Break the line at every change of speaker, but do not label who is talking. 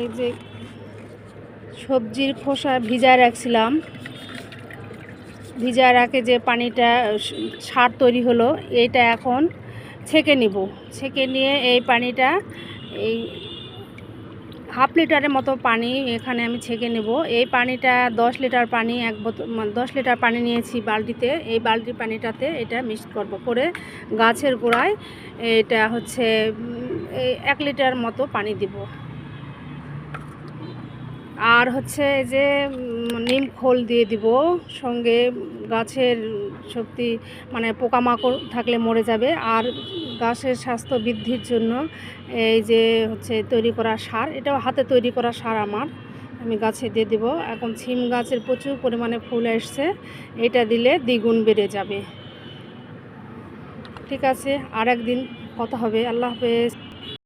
এই যে সবজির খোসা ভিজায় রাখছিলাম। ভিজায় রাখে যে পানিটা, সার তৈরি হলো, এইটা এখন ছেঁকে নিব। ছেঁকে নিয়ে এই পানিটা, এই হাফ লিটারের মতো পানি এখানে আমি ছেঁকে নেব। এই পানিটা দশ লিটার পানি, এক বোতল দশ লিটার পানি নিয়েছি বালতিতে। এই বালতির পানিটাতে এটা মিক্স করব করে গাছের গোড়ায় এটা হচ্ছে এক লিটার মতো পানি দিব। আর হচ্ছে যে নিম খোল দিয়ে দিব, সঙ্গে গাছের শক্তি মানে পোকামাকড় থাকলে মরে যাবে। আর গাছের স্বাস্থ্য বৃদ্ধির জন্য এই যে হচ্ছে তৈরি করা সার, এটাও হাতে তৈরি করা সার আমার, আমি গাছে দিয়ে দেব। এখন সিম গাছের প্রচুর পরিমাণে ফুল এসছে, এটা দিলে দ্বিগুণ বেড়ে যাবে। ঠিক আছে আর একদিন কথা হবে। আল্লাহ হাফেজ।